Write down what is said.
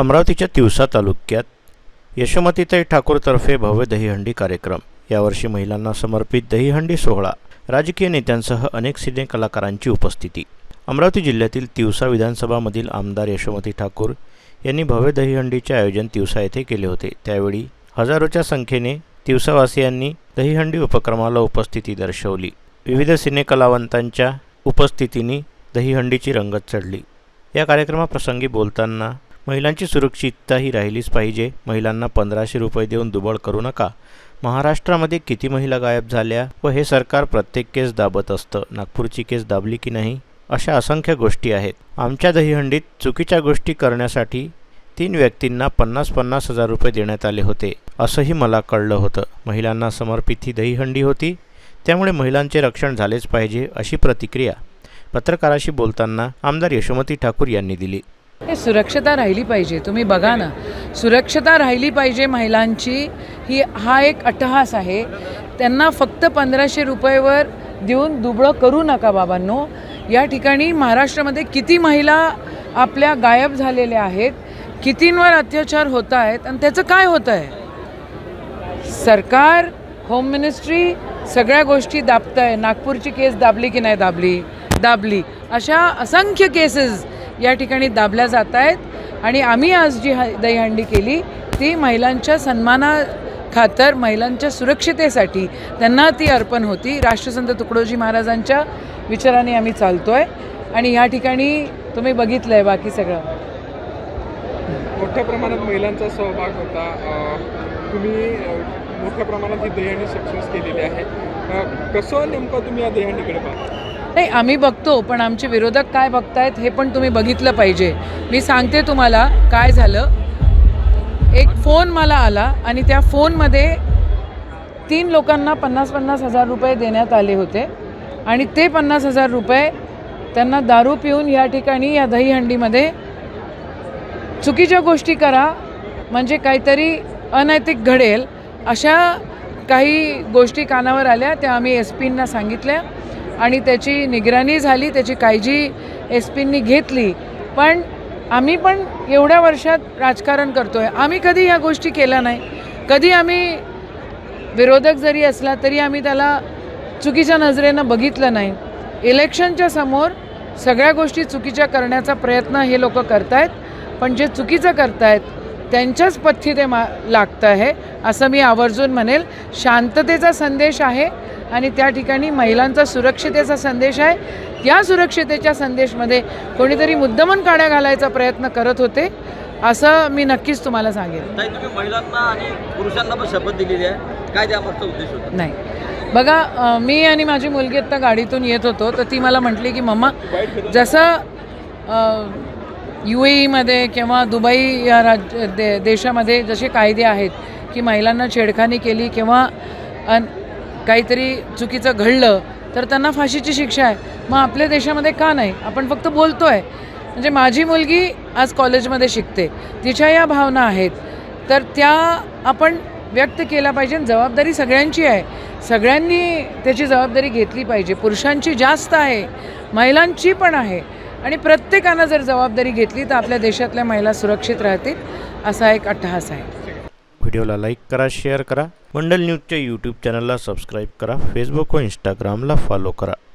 अमरावतीच्या तिवसा तालुक्यात यशोमतीताई ठाकूरतर्फे भव्य दहीहंडी कार्यक्रम. यावर्षी महिलांना समर्पित दहीहंडी सोहळा. राजकीय नेत्यांसह अनेक सिने कलाकारांची उपस्थिती. अमरावती जिल्ह्यातील तिवसा विधानसभामधील आमदार यशोमती ठाकूर यांनी भव्य दहीहंडीचे आयोजन तिवसा येथे केले होते. त्यावेळी हजारोच्या संख्येने तिवसावासियांनी दहीहंडी उपक्रमाला उपस्थिती दर्शवली. विविध सिने कलावंतांच्या उपस्थितीने दहीहंडीची रंगत चढली. या कार्यक्रमाप्रसंगी बोलताना महिलांची सुरक्षितताही राहिलीच पाहिजे. महिलांना पंधराशे रुपये देऊन दुबळ करू नका. महाराष्ट्रामध्ये किती महिला गायब झाल्या व हे सरकार प्रत्येक केस दाबत असतं? नागपूरची केस दाबली की नाही? अशा असंख्य गोष्टी आहेत. आमच्या दहीहंडीत चुकीच्या गोष्टी करण्यासाठी तीन व्यक्तींना पन्नास पन्नास हजार रुपये देण्यात आले होते असंही मला कळलं होतं. महिलांना समर्पित ही दहीहंडी होती. त्यामुळे महिलांचे रक्षण झालेच पाहिजे अशी प्रतिक्रिया पत्रकाराशी बोलताना आमदार यशोमती ठाकूर यांनी दिली. हे सुरक्षता राहिली पाहिजे. तुम्ही बघा ना. सुरक्षता राहिली पाहिजे महिलांची. ही हा एक अट्टहास आहे. त्यांना फक्त पंधराशे रुपयेवर देऊन दुबळं करू नका बाबांनो. या ठिकाणी महाराष्ट्रामध्ये किती महिला आपल्या गायब झालेल्या आहेत कितींवर अत्याचार होत आहेत आणि त्याचं काय होतं आहे? सरकार होम मिनिस्ट्री सगळ्या गोष्टी दाबत आहे नागपूरची केस दाबली की नाही दाबली? दाबली. अशा असंख्य केसेस या ठिकाणी दाबल्या जात आहेत. आणि आम्ही आज जी ह- दहीहंडी केली ती महिलांच्या सन्माना खातर महिलांच्या सुरक्षितेसाठी त्यांना ती अर्पण होती. राष्ट्रसंत तुकडोजी महाराजांच्या विचाराने आम्ही चालतो आहे आणि या ठिकाणी तुम्ही बघितलं आहे बाकी सगळं. मोठ्या प्रमाणात महिलांचा सहभाग होता. तुम्ही मोठ्या प्रमाणात ही दहीहंडी सक्सेस केलेली आहे. कसं नेमकं तुम्ही या दहीहंडीकडे पाहता? नाही आम्ही बघतो पण आमचे विरोधक काय बघतायत हे पण तुम्ही बघितलं पाहिजे. मी सांगते तुम्हाला काय झालं. एक फोन मला आला आणि त्या फोनमध्ये तीन लोकांना पन्नास पन्नास हजार रुपये देण्यात आले होते. आणि ते पन्नास हजार रुपये त्यांना दारू पिऊन या ठिकाणी या दहीहंडीमध्ये चुकीच्या गोष्टी करा म्हणजे काहीतरी अनैतिक घडेल अशा काही गोष्टी कानावर आल्या त्या आम्ही एस पींना सांगितल्या. आणि त्याची निगराणी झाली त्याची काळजी एस पींनी घेतली. पण आम्ही पण एवढ्या वर्षात राजकारण करतो आहे आम्ही कधी ह्या गोष्टी केल्या नाही. कधी आम्ही विरोधक जरी असला तरी आम्ही त्याला चुकीच्या नजरेनं बघितलं नाही. इलेक्शनच्या समोर सगळ्या गोष्टी चुकीच्या करण्याचा प्रयत्न हे लोक करतायत. पण जे चुकीचं करतायत त्यांच्याच पथ्य ते मा लागतं आहे. असं मी आवर्जून म्हणेल. शांततेचा संदेश आहे आणि त्या ठिकाणी महिलांचा सुरक्षितेचा संदेश आहे. या सुरक्षितेच्या संदेशमध्ये कोणीतरी मुद्दमन काड्या घालायचा प्रयत्न करत होते असं मी नक्कीच तुम्हाला सांगेन. तुम्ही महिलांना आणि पुरुषांना पण शपथ दिलेली आहे. काय त्यामागचा उद्देश होता? नाही. बघा मी आणि माझी मुलगी आत्ता गाडीतून येत होतो तर ती मला म्हटली की मम्मा जसं यू ए ईमध्ये किंवा दुबई या राज्य दे देशामध्ये जसे कायदे आहेत की महिलांना छेडखानी केली किंवा अन काहीतरी चुकीचं घडलं तर त्यांना फाशीची शिक्षा आहे. मग आपल्या देशामध्ये का नाही? आपण फक्त बोलतो आहे म्हणजे माझी मुलगी आज कॉलेजमध्ये शिकते. तिच्या या भावना आहेत. तर त्या आपण व्यक्त केला पाहिजे आणि जबाबदारी सगळ्यांची आहे. सगळ्यांनी त्याची जबाबदारी घेतली पाहिजे. पुरुषांची जास्त आहे. महिलांची पण आहे. आणि प्रत्येकानं जर जबाबदारी घेतली तर आपल्या देशातल्या महिला सुरक्षित राहतील असा एक अट्टहास आहे. व्हिडिओला लाईक करा शेअर करा. मंडल न्यूजच्या यूट्यूब चॅनलला सबस्क्राईब करा फेसबुक व इंस्टाग्रामला फॉलो करा.